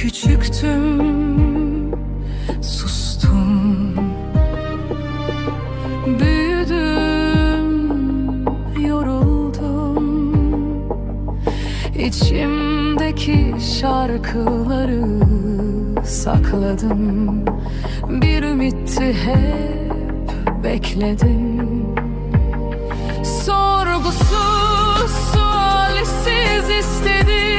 Küçüktüm, sustum. Büyüdüm, yoruldum. İçimdeki şarkıları sakladım. Bir ümitti hep bekledim. Sorgusuz, sualsiz istedim.